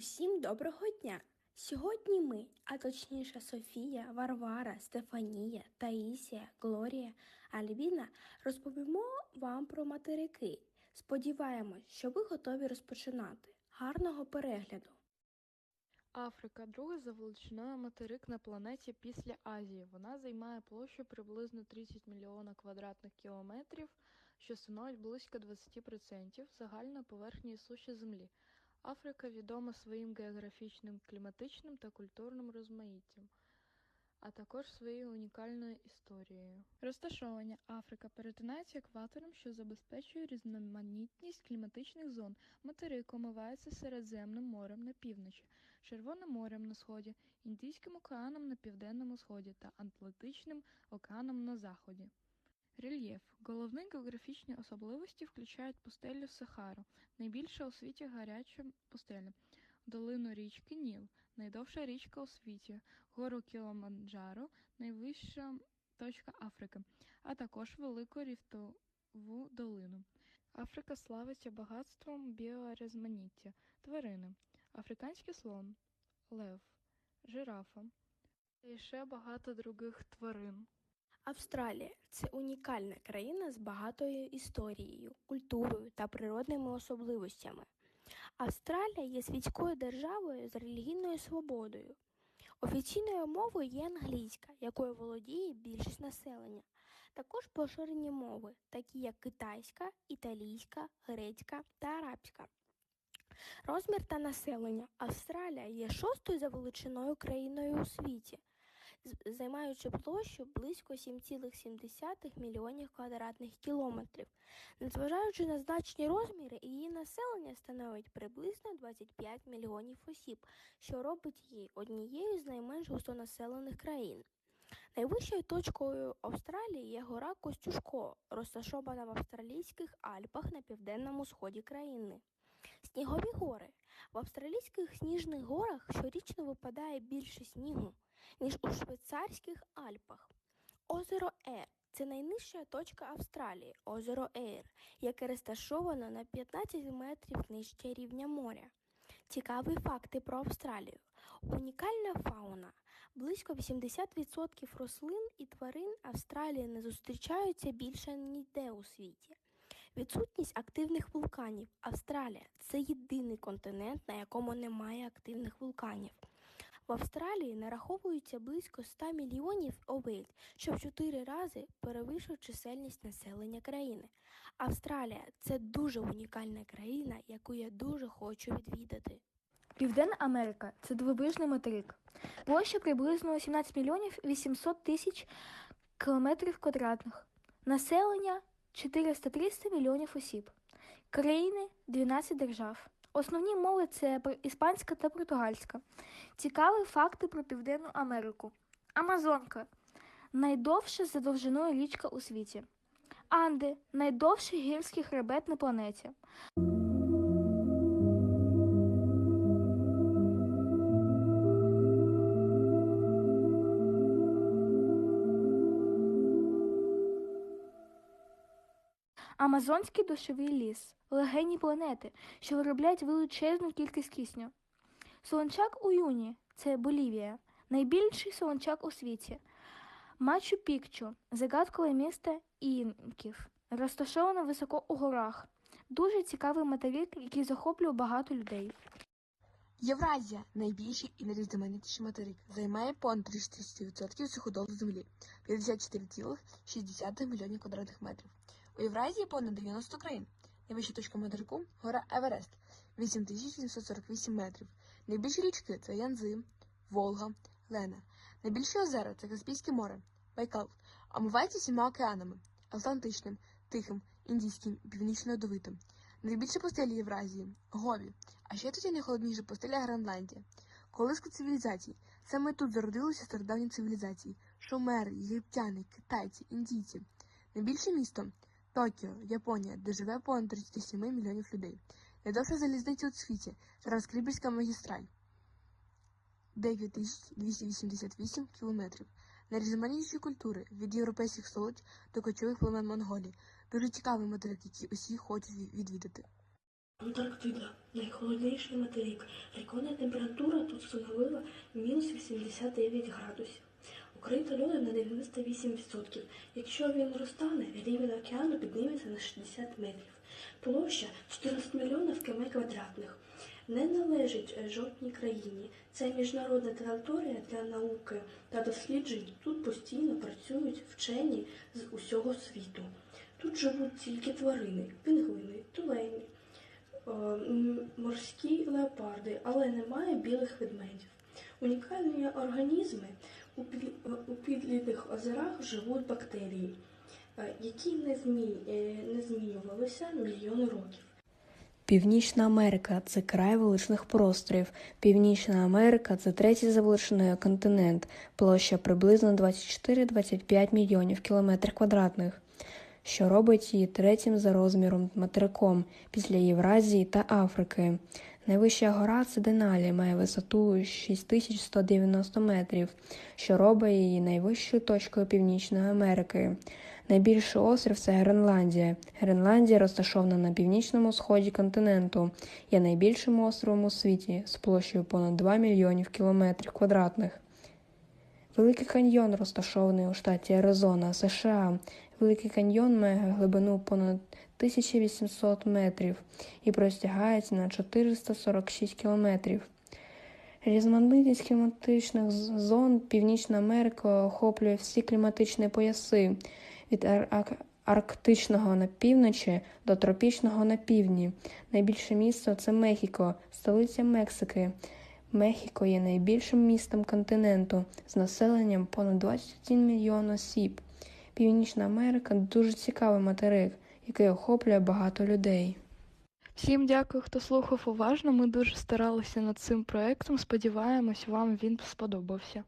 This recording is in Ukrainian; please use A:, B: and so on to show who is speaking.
A: Усім доброго дня! Сьогодні ми, а точніше Софія, Варвара, Стефанія, Таїсія, Глорія, Альбіна розповімо вам про материки. Сподіваємось, що ви готові розпочинати. Гарного перегляду!
B: Африка другий за величиною материк на планеті після Азії. Вона займає площу приблизно 30 мільйона квадратних кілометрів, що становить близько 20% загальної поверхні суші Землі. Африка відома своїм географічним, кліматичним та культурним розмаїттям, а також своєю унікальною історією. Розташовання Африка перетинається екватором, що забезпечує різноманітність кліматичних зон. Материк омивається Середземним морем на півночі, Червоним морем на сході, Індійським океаном на південному сході та Атлантичним океаном на заході. Рельєф. Головні географічні особливості включають пустелю Сахару, найбільша у світі гаряча пустеля, долину річки Ніл, найдовша річка у світі, гору Кіломанджаро, найвища точка Африки, а також велику ріфтову долину. Африка славиться багатством біорізноманіття, тварини, африканський слон, лев, жирафа і ще багато других тварин.
A: Австралія це унікальна країна з багатою історією, культурою та природними особливостями. Австралія є світською державою з релігійною свободою. Офіційною мовою є англійська, якою володіє більшість населення. Також поширені мови, такі як китайська, італійська, грецька та арабська. Розмір та населення Австралія є шостою за величиною країною у світі, займаючи площу близько 7,7 мільйонів квадратних кілометрів. Незважаючи на значні розміри, її населення становить приблизно 25 мільйонів осіб, що робить її однією з найменш густонаселених країн. Найвищою точкою Австралії є гора Костюшко, розташована в австралійських Альпах на південному сході країни. Снігові гори. В австралійських сніжних горах щорічно випадає більше снігу, ніж у швейцарських Альпах. Озеро Ер це найнижча точка Австралії, озеро Ейр, яке розташовано на 15 метрів нижче рівня моря. Цікаві факти про Австралію. Унікальна фауна. Близько 80% рослин і тварин Австралії не зустрічаються більше ніде у світі. Відсутність активних вулканів. Австралія це єдиний континент, на якому немає активних вулканів. В Австралії нараховується близько 100 мільйонів овець, що в 4 рази перевищує чисельність населення країни. Австралія це дуже унікальна країна, яку я дуже хочу відвідати.
C: Південна Америка це дивовижний материк. Площа приблизно 17 мільйонів 800 тисяч кілометрів квадратних. Населення 400-300 мільйонів осіб. Країни 12 держав. Основні мови це іспанська та португальська. Цікаві факти про Південну Америку. Амазонка найдовша за довжиною річка у світі. Анди найдовший гірський хребет на планеті. Амазонський дощовий ліс легені планети, що виробляють величезну кількість кисню. Солончак у Юні це Болівія, найбільший солончак у світі. Мачу Пікчу загадкове місто інків, розташоване високо у горах. Дуже цікавий материк, який захоплює багато людей.
D: Євразія найбільший і найрізноманітніший материк, займає понад 30% суходолу землі 54,6 мільйонів квадратних метрів. У Євразії понад 90 країн. Найвища точка материку гора Еверест 8748 метрів. Найбільші річки це Янзи, Волга, Лена. Найбільші озера це Каспійське море, Байкал. Омивається сіма океанами Атлантичним, Тихим, Індійським і Північно-Льодовитим. Найбільші пустелі Євразії Гові. А ще тут є найхолодніша пустеля Гренландія. Колиска цивілізацій. Саме тут зародилися стародавні цивілізації: шумери, єгиптяни, китайці, індійці. Найбільше місто Токіо, Японія, де живе понад 37 мільйонів людей. Найдовша залізниця у світі Транскриберська магістраль 9288 кілометрів. Найрізноманітніші культури від європейських столиць до кочових племен Монголії. Дуже цікавий материк, який усі хочуть відвідати.
E: Антарктида найхолодніший материк. Рекордна температура тут становила мінус 89 градусів. Укрита льодом на 98%. Якщо він розтане, рівень океану підніметься на 60 метрів. Площа 14 мільйонів км квадратних. Не належить жодній країні. Це міжнародна територія для науки та досліджень. Тут постійно працюють вчені з усього світу. Тут живуть тільки тварини, пінгвини, тюлені, е, морські леопарди, але немає білих ведмедів. Унікальні організми у, під, у підлітних озерах живуть бактерії, е, які не, змі, е, не змінювалися мільйони років.
F: Північна Америка це край величних просторів. Північна Америка це третій за величиною континент, площа приблизно 24-25 мільйонів кілометрів квадратних, що робить її третім за розміром материком після Євразії та Африки. Найвища гора це Деналі, має висоту 6190 метрів, що робить її найвищою точкою Північної Америки. Найбільший острів це Гренландія. Гренландія розташована на північному сході континенту, є найбільшим островом у світі з площею понад 2 мільйонів кілометрів квадратних. Великий каньйон розташований у штаті Аризона, США. Великий каньйон має глибину понад 1800 метрів і простягається на 446 кілометрів. Різноманітність кліматичних зон Північна Америка охоплює всі кліматичні пояси від арктичного на півночі до тропічного на півдні. Найбільше місто це Мехіко, столиця Мексики. Мехіко є найбільшим містом континенту з населенням понад 21 мільйон осіб. Північна Америка дуже цікавий материк, який охоплює багато людей.
B: Всім дякую, хто слухав уважно. Ми дуже старалися над цим проектом. Сподіваємось, вам він сподобався.